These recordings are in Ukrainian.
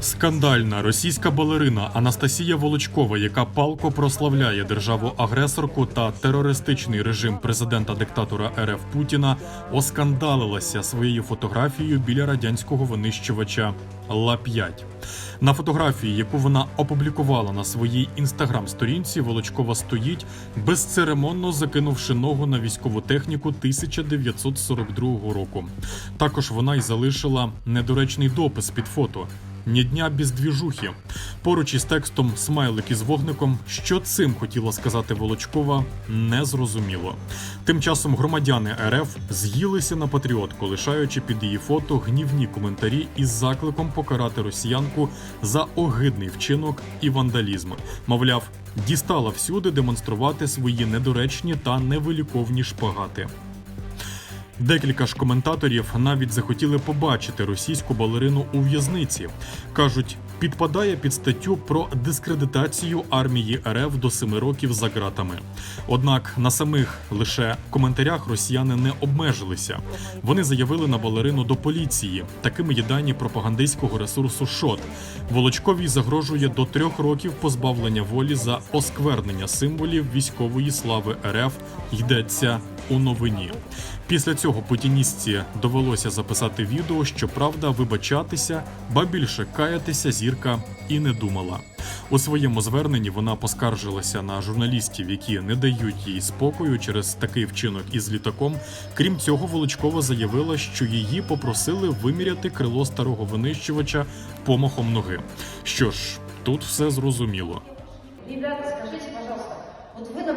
Скандальна російська балерина Анастасія Волочкова, яка палко прославляє державу-агресорку та терористичний режим президента-диктатора РФ Путіна, оскандалилася своєю фотографією біля радянського винищувача Ла-5. На фотографії, яку вона опублікувала на своїй інстаграм-сторінці, Волочкова стоїть, безцеремонно закинувши ногу на військову техніку 1942 року. Також вона й залишила недоречний допис під фото. Ні дня без двіжухи. Поруч із текстом смайлик із вогником, що цим хотіла сказати Волочкова, не зрозуміло. Тим часом громадяни РФ з'їлися на патріотку, лишаючи під її фото гнівні коментарі із закликом покарати росіянку за огидний вчинок і вандалізм. Мовляв, дістала всюди демонструвати свої недоречні та невиліковні шпагати. Декілька ж коментаторів навіть захотіли побачити російську балерину у в'язниці. кажуть, підпадає під статтю про дискредитацію армії РФ до семи років за ґратами. Однак на самих лише коментарях росіяни не обмежилися. Вони заявили на балерину до поліції. Такими є дані пропагандистського ресурсу ШОТ. Волочковій загрожує до трьох років позбавлення волі за осквернення символів військової слави РФ. Йдеться у новині. Після цього путіністці довелося записати відео, що правда вибачатися, ба більше каятися зірка і не думала. У своєму зверненні вона поскаржилася на журналістів, які не дають їй спокою через такий вчинок із літаком. Крім цього, Волочкова заявила, що її попросили виміряти крило старого винищувача помахом ноги. Що ж, тут все зрозуміло. Ребята, скажите, пожалуйста, вот вы на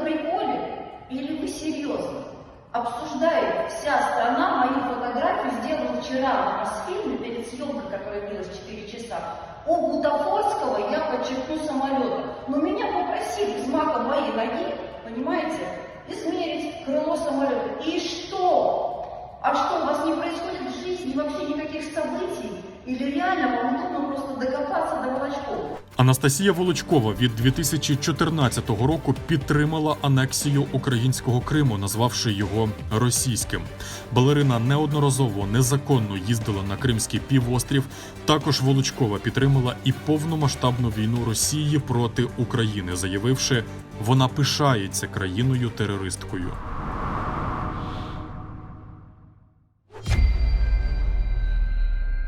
Обсуждает вся страна мою фотографию, сделанную вчера на Мосфильме перед съемкой, которая длилась 4 часа. У Бутафорского я подчеркну самолета. Но меня попросили взмаком моей ноги, понимаете, измерить крыло самолета. И что? А что, у вас не происходит в жизни вообще никаких событий? Или реально вам трудно просто докопаться до волочков? Анастасія Волочкова від 2014 року підтримала анексію українського Криму, назвавши його російським. Балерина неодноразово незаконно їздила на Кримський півострів. Також Волочкова підтримала і повномасштабну війну Росії проти України, заявивши, вона пишається країною терористкою.